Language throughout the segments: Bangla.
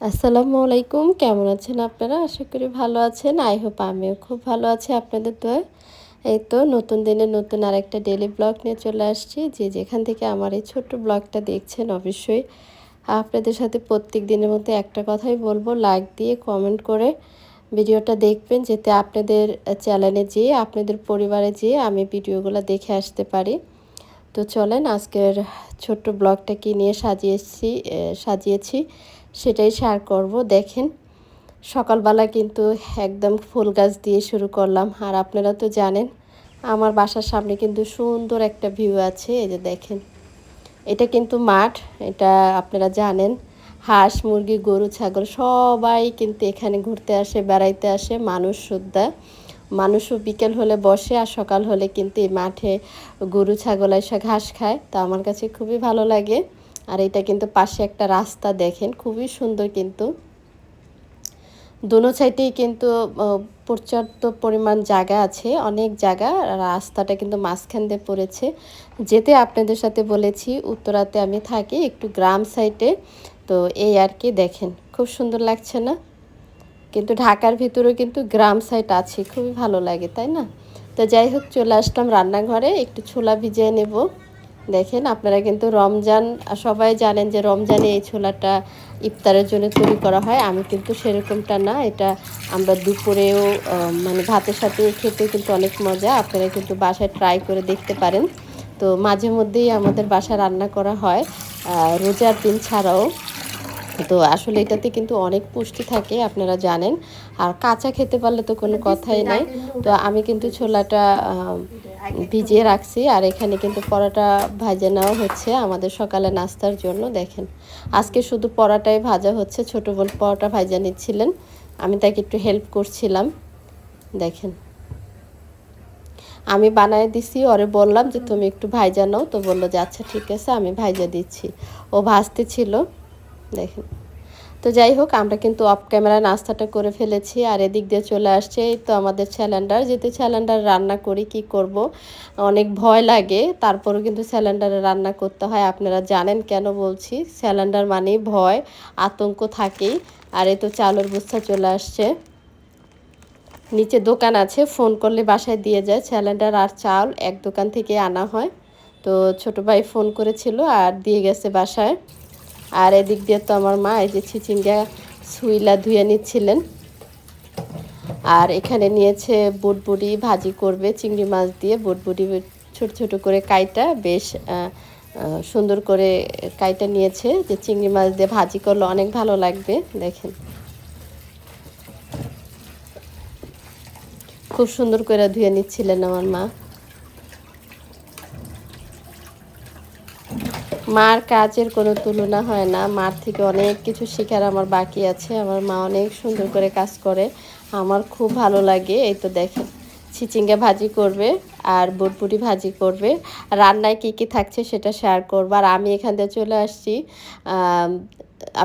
আসসালামু আলাইকুম। কেমন আছেন আপনারা? আশা করি ভালো আছেন। আই হোপ আমিও খুব ভালো আছি আপনাদের তো এই তো নতুন দিনে নতুন আরেকটা ডেলি ব্লগ নিয়ে চলে আসছি। যে যেখান থেকে আমার এই ছোট্ট ব্লগটা দেখছেন, অবশ্যই আপনাদের সাথে প্রত্যেক দিনের মধ্যে একটা কথাই বলব। লাইক দিয়ে কমেন্ট করে ভিডিওটা দেখবেন, যাতে আপনাদের চ্যানেলে যেয়ে, আপনাদের পরিবারে যেয়ে আমি ভিডিওগুলো দেখে আসতে পারি। তো চলেন, আজকের ছোট্ট ব্লগটা কি নিয়ে সাজিয়েছি সাজিয়েছি সেটাই শেয়ার করব। দেখেন, সকালবেলা কিন্তু একদম ফুল গাছ দিয়ে শুরু করলাম। আর আপনারা তো জানেন, আমার বাসার সামনে কিন্তু সুন্দর একটা ভিউ আছে। এই যে দেখেন, এটা কিন্তু মাঠ, এটা আপনারা জানেন। হাঁস, মুরগি, গরু, ছাগল সবাই কিন্তু এখানে ঘুরতে আসে, বেড়াইতে আসে, মানুষ সুদ্ধা মানুষও বিকেল হলে বসে আর সকাল হলে কিন্তু এই মাঠে গরু, ছাগল এসে ঘাস খায়। তা আমার কাছে খুবই ভালো লাগে। আর এটা কিন্তু পাশে একটা রাস্তা দেখেন, খুবই সুন্দর কিন্তু। দুনো সাইডেই কিন্তু পর্যাপ্ত পরিমাণ জায়গা আছে, অনেক জায়গা। রাস্তাটা কিন্তু মাঝখান দিয়ে পড়েছে। যেতে আপনাদের সাথে বলেছি, উত্তরাতে আমি থাকি, একটু গ্রাম সাইডে। তো এই আর কি দেখেন, খুব সুন্দর লাগছে না? কিন্তু ঢাকার ভিতরেও কিন্তু গ্রাম সাইড আছে, খুবই ভালো লাগে, তাই না? তো যাই হোক, চলে আসলাম রান্নাঘরে, একটু ছোলা ভিজিয়ে নেব। দেখেন আপনারা কিন্তু রমজান সবাই জানেন যে রমজানে এই ছোলাটা ইফতারের জন্য তৈরি করা হয়। আমি কিন্তু সেরকমটা না এটা আমরা দুপুরেও মানে ভাতের সাথে খেতে কিন্তু অনেক মজা। আপনারা কিন্তু বাসায় ট্রাই করে দেখতে পারেন। তো মাঝে মধ্যেই আমাদের বাসায় রান্না করা হয় রোজার দিন ছাড়াও। তো আসলে এটাতে কিন্তু অনেক পুষ্টি থাকে আপনারা জানেন। আর কাঁচা খেতে পারলে তো কোনো কথাই নাই। তো আমি কিন্তু ছোলাটা ভিজিয়ে রাখছি। আর এখানে কিন্তু পরোটা ভাজে নেওয়া হচ্ছে আমাদের সকালে নাস্তার জন্য, দেখেন। আজকে শুধু পরোটাই ভাজা হচ্ছে, ছোটো বোন পরোটা ভাজা নিচ্ছিলেন। আমি তাকে একটু হেল্প করছিলাম, দেখেন। আমি বানায় দিছি, ওরে বললাম যে, তুমি একটু ভাইজা নাও। তো বলল যে আচ্ছা ঠিক আছে, আমি ভাইজা দিচ্ছি। ও ভাজতে ছিল, দেখেন। তো যাই হোক, আমরা কিন্তু অফ ক্যামেরা নাস্তাটা করে ফেলেছি আর এদিক দিয়ে চলে আসছে এই তো আমাদের স্যালেন্ডার যেহেতু স্যালেন্ডার রান্না করি, কি করব? অনেক ভয় লাগে, তারপরেও কিন্তু স্যালেন্ডারে রান্না করতে হয়। আপনারা জানেন কেন বলছি? স্যালেন্ডার মানেই ভয়, আতঙ্ক থাকেই। আর এই তো চালের বস্তা চলে আসছে। নিচে দোকান আছে, ফোন করলে বাসায় দিয়ে যায়। স্যালেন্ডার আর চাল এক দোকান থেকে আনা হয়। তো ছোট ভাই ফোন করেছিল আর দিয়ে গেছে বাসায়। আর এদিক দিয়ে তো আমার মা এই যে ছিচিঙ্গা সুইলা ধুয়ে নিচ্ছিলেন। আর এখানে নিয়েছে বুটবুড়ি ভাজি করবে, চিংড়ি মাছ দিয়ে বুটবুড়ি ছোট ছোট করে কাইটা বেশ সুন্দর করে কাইটা নিয়েছে। যে চিংড়ি মাছ দিয়ে ভাজি করলে অনেক ভালো লাগবে, দেখেন। খুব সুন্দর করে ধুয়ে নিচ্ছিলেন আমার মা। মার কাজের কোনো তুলনা হয় না। মার থেকে অনেক কিছু শেখার আমার বাকি আছে। আমার মা অনেক সুন্দর করে কাজ করে। আমার খুব ভালো লাগে। এই তো দেখেন চিচিঙ্গা ভাজি করবে আর বুটবুটি ভাজি করবে। রান্নায় কি কি থাকছে সেটা শেয়ার করব। আর আমি এখান থেকে চলে আসছি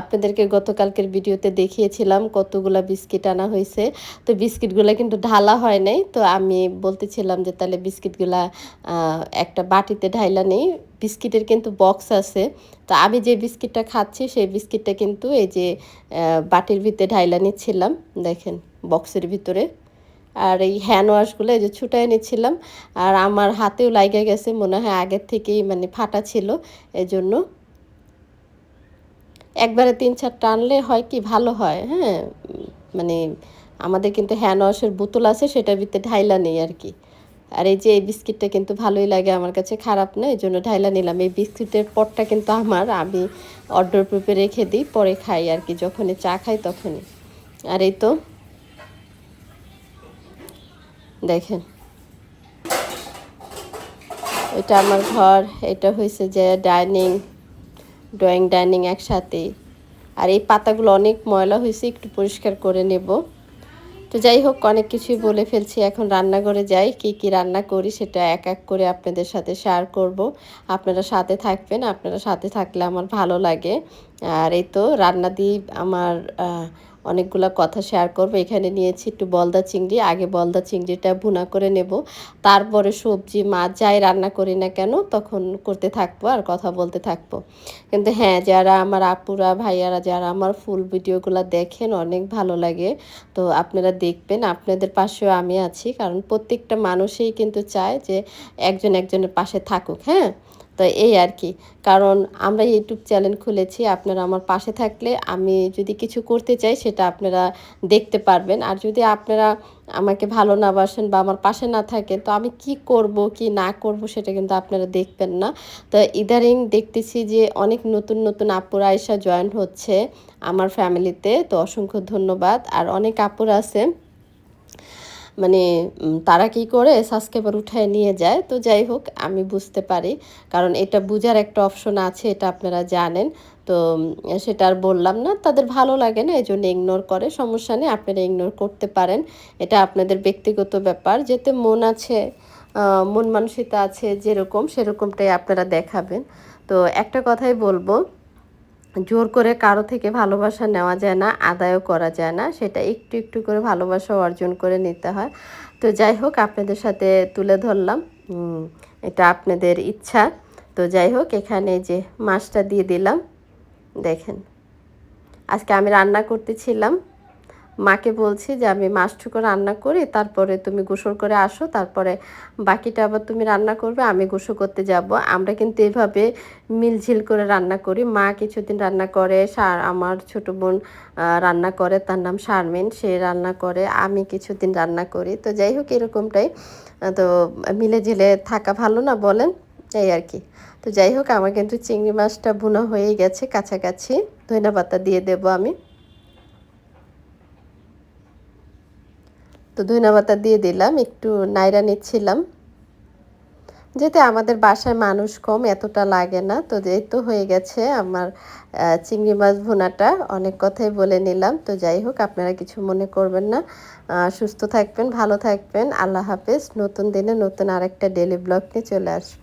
আপনাদেরকে গতকালকের ভিডিওতে দেখিয়েছিলাম কতগুলা বিস্কিট আনা হয়েছে। তো বিস্কিটগুলো কিন্তু ঢালা হয় নাই। তো আমি বলতেছিলাম যে তাহলে বিস্কিটগুলা একটা বাটিতে ঢাইলা নেই। বিস্কিটের কিন্তু বক্স আছে। তো আমি যে বিস্কিটটা খাচ্ছি, সেই বিস্কিটটা কিন্তু এই যে বাটির ভিতরে ঢাইলা নিচ্ছিলাম। দেখেন, বক্সের ভিতরে। আর এই হ্যান্ড ওয়াশগুলো এই যে ছুটাই নিচ্ছিলাম। আর আমার হাতেও লাইগে গেছে, মনে হয় আগের থেকেই মানে ফাটা ছিল। এই জন্য একবারে তিন চার টানলে হয় কি ভালো হয় হ্যাঁ? মানে আমাদের কিন্তু হ্যান্ড ওয়াশের বোতল আছে, সেটার ভিতরে ঢাইলা নেই আর কি। আর এই যে এই বিস্কিটটা কিন্তু ভালোই লাগে, আমার কাছে খারাপ না এই জন্য ঢাইলা নিলাম। এই বিস্কিটের পটটা কিন্তু আমার, আমি অর্ডার প্রুপে রেখে দিই, পরে খাই আর কি, যখনই চা খাই তখনই। আর এই তো দেখেন। এটা আমার ঘর, এটা হয়েছে যে ডাইনিং। ড্রয়িং ডাইনিং একসাথে আর এই পাতাগুলো অনেক ময়লা হয়েছে, একটু পরিষ্কার করে নেব। তো যাই হোক, অনেক কিছুই বলে ফেলছি। এখন রান্নাঘরে যাই, কি কি রান্না করি সেটা এক এক করে আপনাদের সাথে শেয়ার করব। আপনারা সাথে থাকবেন, আপনারা সাথে থাকলে আমার ভালো লাগে। আর এই তো রান্না দিয়ে আমার অনেকগুলা কথা শেয়ার করব। এখানে নিয়েছি একটু বলদা চিংড়ি। আগে বলদা চিংড়িটা ভুনা করে নেব। তারপরে সবজি মাছ যাই রান্না করি না কেন, তখন করতে থাকব আর কথা বলতে থাকব। কিন্তু হ্যাঁ যারা আমার আপুরা, ভাইয়ারা, যারা আমার ফুল ভিডিওগুলো দেখেন, অনেক ভালো লাগে। তো আপনারা দেখবেন, আপনাদের পাশেও আমি আছি। কারণ প্রত্যেকটা মানুষই কিন্তু চায় যে একজন একজনের পাশে থাকুক হ্যাঁ? তো এই আর কি। কারণ আমরা ইউটিউব চ্যানেল খুলেছি, আপনারা আমার পাশে থাকলে আমি যদি কিছু করতে চাই সেটা আপনারা দেখতে পারবেন। আর যদি আপনারা আমাকে ভালো না বাসেন বা আমার পাশে না থাকে তো আমি কি করব, কি না করব সেটা কিন্তু আপনারা দেখবেন না। তো ইদারিং দেখতেছি যে অনেক নতুন নতুন আপুরা আয়সা জয়েন হচ্ছে আমার ফ্যামিলিতে তো অসংখ্য ধন্যবাদ। আর অনেক আপুরা আছে মানে তারা কি করে সাবস্ক্রাইবার উঠায় নিয়ে যায়? তো যাই হোক, আমি বুঝতে পারি। কারণ এটা বুঝার একটা অপশন আছে, এটা আপনারা জানেন। তো সেটা আর বললাম না। তাদের ভালো লাগে না এই জন্য ইগনোর করে। সমস্যা নেই, আপনারা ইগনোর করতে পারেন। এটা আপনাদের ব্যক্তিগত ব্যাপার। যেতে মন আছে মন মানসিকতা আছে, যেরকম সেরকমটাই আপনারা দেখাবেন। তো একটা কথাই বলব জোর করে কারও থেকে ভালোবাসা নেওয়া যায় না, আদায়ও করা যায় না, সেটা একটু একটু করে ভালোবাসা অর্জন করে নিতে হয়। তো যাই হোক, আপনাদের সাথে তুলে ধরলাম। এটা আপনাদের ইচ্ছা। তো যাই হোক, এখানে যে মাছটা দিয়ে দিলাম, দেখেন। আজকে আমি রান্না করতেছিলাম। মাকে বলছি যে আমি মাছটুকু রান্না করি, তারপরে তুমি গোসল করে আসো, তারপরে বাকিটা আবার তুমি রান্না করবে, আমি গোসল করতে যাব। আমরা কিন্তু এভাবে মিলঝিল করে রান্না করি। মা কিছুদিন রান্না করে, সার, আমার ছোট বোন রান্না করে, তার নাম শারমিন, সে রান্না করে, আমি কিছুদিন রান্না করি। তো যাই হোক, এরকমটাই। তো মিলে ঝিলে থাকা ভালো না বলেন? এই আর কি। তো যাই হোক, আমার কিন্তু চিংড়ি মাছটা বুনো হয়েই গেছে কাছাকাছি। ধন্যবাদ পাতা দিয়ে দেবো আমি। তো ধন্যবাদ দিয়ে দিলাম, একটু নাইরা নিচ্ছিলাম। যেতে আমাদের বাসায় মানুষ কম, এতটা লাগে না। তো যেহেতু হয়ে গেছে আমার চিংড়ি মাছ ভুনাটা। অনেক কথাই বলে নিলাম। তো যাই হোক, আপনারা কিছু মনে করবেন না। সুস্থ থাকবেন, ভালো থাকবেন। আল্লাহ হাফেজ। নতুন দিনে নতুন আরেকটা ডেলি ব্লগ নিয়ে চলে আসব।